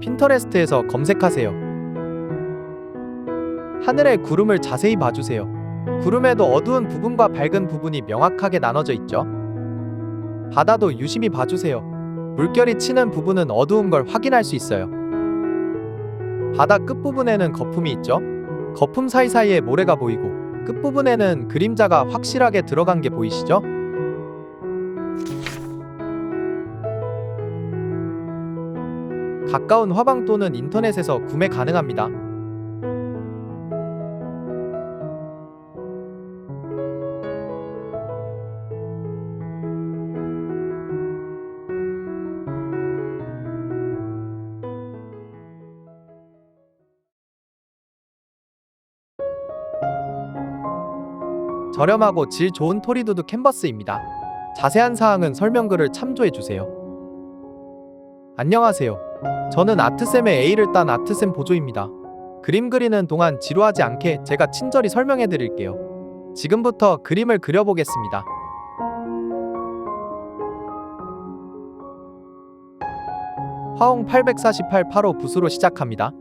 핀터레스트에서 검색하세요. 하늘의 구름을 자세히 봐주세요. 구름에도 어두운 부분과 밝은 부분이 명확하게 나눠져 있죠. 바다도 유심히 봐주세요. 물결이 치는 부분은 어두운 걸 확인할 수 있어요. 바다 끝부분에는 거품이 있죠. 거품 사이사이에 모래가 보이고 끝부분에는 그림자가 확실하게 들어간 게 보이시죠? 가까운 화방 또는 인터넷에서 구매 가능합니다. 저렴하고 질 좋은 토리두드 캔버스입니다. 자세한 사항은 설명글을 참조해 주세요. 안녕하세요. 저는 아트쌤의 A를 딴 아트쌤 보조입니다. 그림 그리는 동안 지루하지 않게 제가 친절히 설명해 드릴게요. 지금부터 그림을 그려보겠습니다. 화홍 848 8호 붓으로 시작합니다.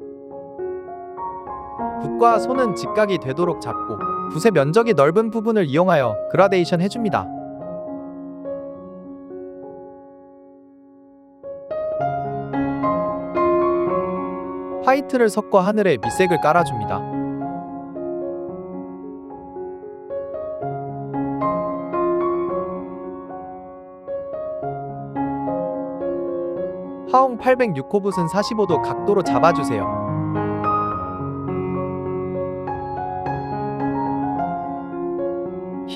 붓과 손은 직각이 되도록 잡고 붓의 면적이 넓은 부분을 이용하여 그라데이션 해줍니다. 화이트를 섞어 하늘에 밑색을 깔아줍니다. 화홍 806호 붓은 45도 각도로 잡아주세요.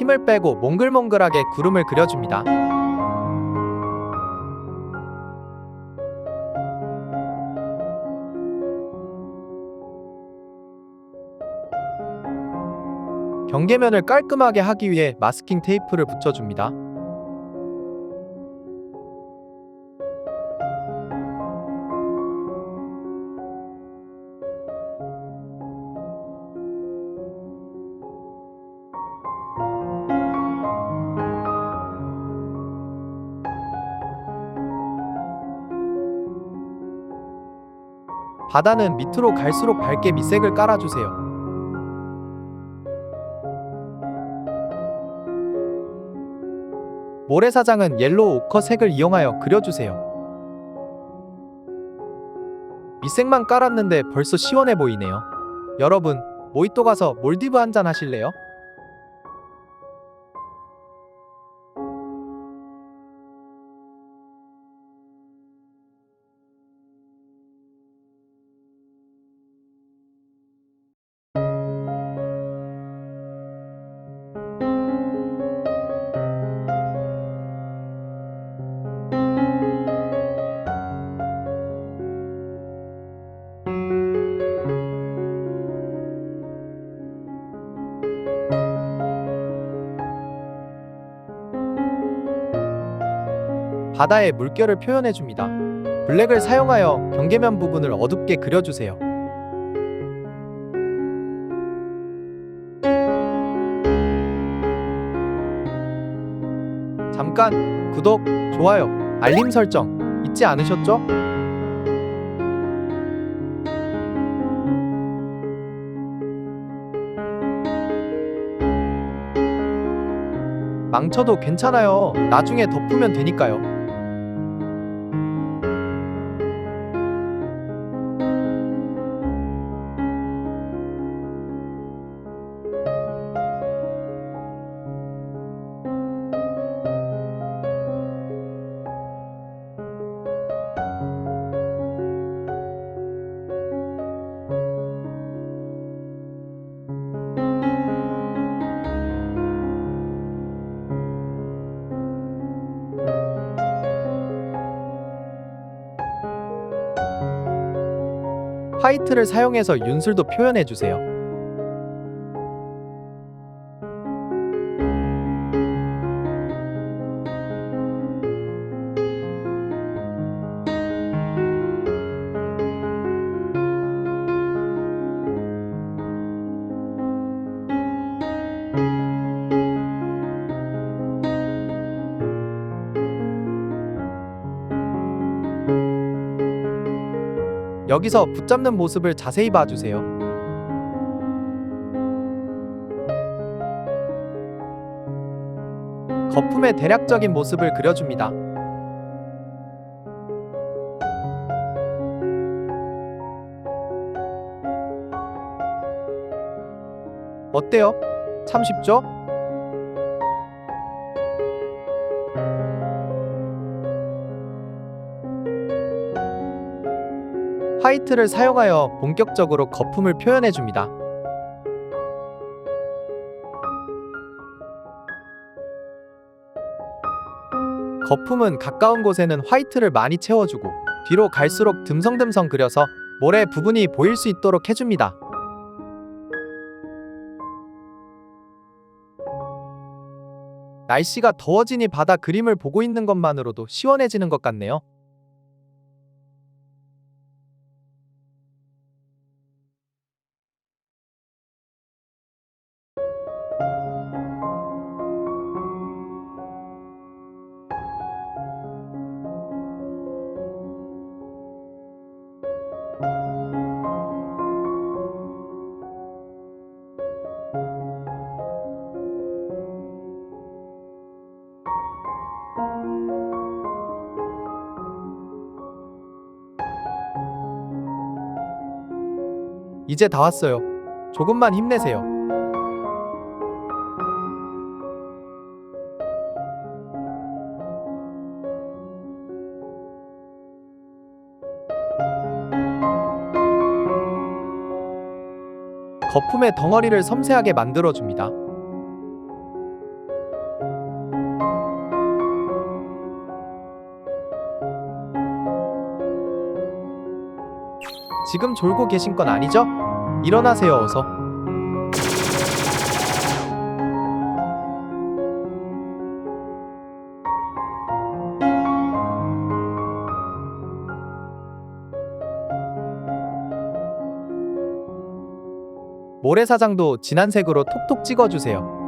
힘을 빼고 몽글몽글하게 구름을 그려줍니다. 경계면을 깔끔하게 하기 위해 마스킹 테이프를 붙여줍니다. 바다는 밑으로 갈수록 밝게 밑색을 깔아주세요. 모래사장은 옐로우 오커 색을 이용하여 그려주세요. 밑색만 깔았는데 벌써 시원해 보이네요. 여러분, 모히또 가서 몰디브 한 잔 하실래요? 바다의 물결을 표현해 줍니다. 블랙을 사용하여 경계면 부분을 어둡게 그려주세요. 잠깐 구독, 좋아요, 알림 설정 잊지 않으셨죠? 망쳐도 괜찮아요. 나중에 덮으면 되니까요. 화이트를 사용해서 윤술도 표현해 주세요. 여기서 붙잡는 모습을 자세히 봐주세요. 거품의 대략적인 모습을 그려줍니다. 어때요? 참 쉽죠? 화이트를 사용하여 본격적으로 거품을 표현해 줍니다. 거품은 가까운 곳에는 화이트를 많이 채워주고 뒤로 갈수록 듬성듬성 그려서 모래 부분이 보일 수 있도록 해줍니다. 날씨가 더워지니 바다 그림을 보고 있는 것만으로도 시원해지는 것 같네요. 이제 다 왔어요. 조금만 힘내세요. 거품의 덩어리를 섬세하게 만들어줍니다. 지금 졸고 계신 건 아니죠? 일어나세요, 어서. 모래사장도 진한 색으로 톡톡 찍어주세요.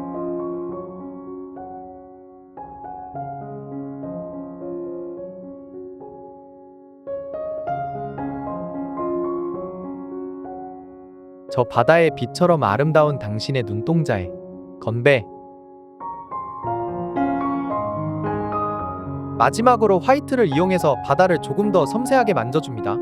저 바다의 빛처럼 아름다운 당신의 눈동자에 건배. 마지막으로 화이트를 이용해서 바다를 조금 더 섬세하게 만져줍니다.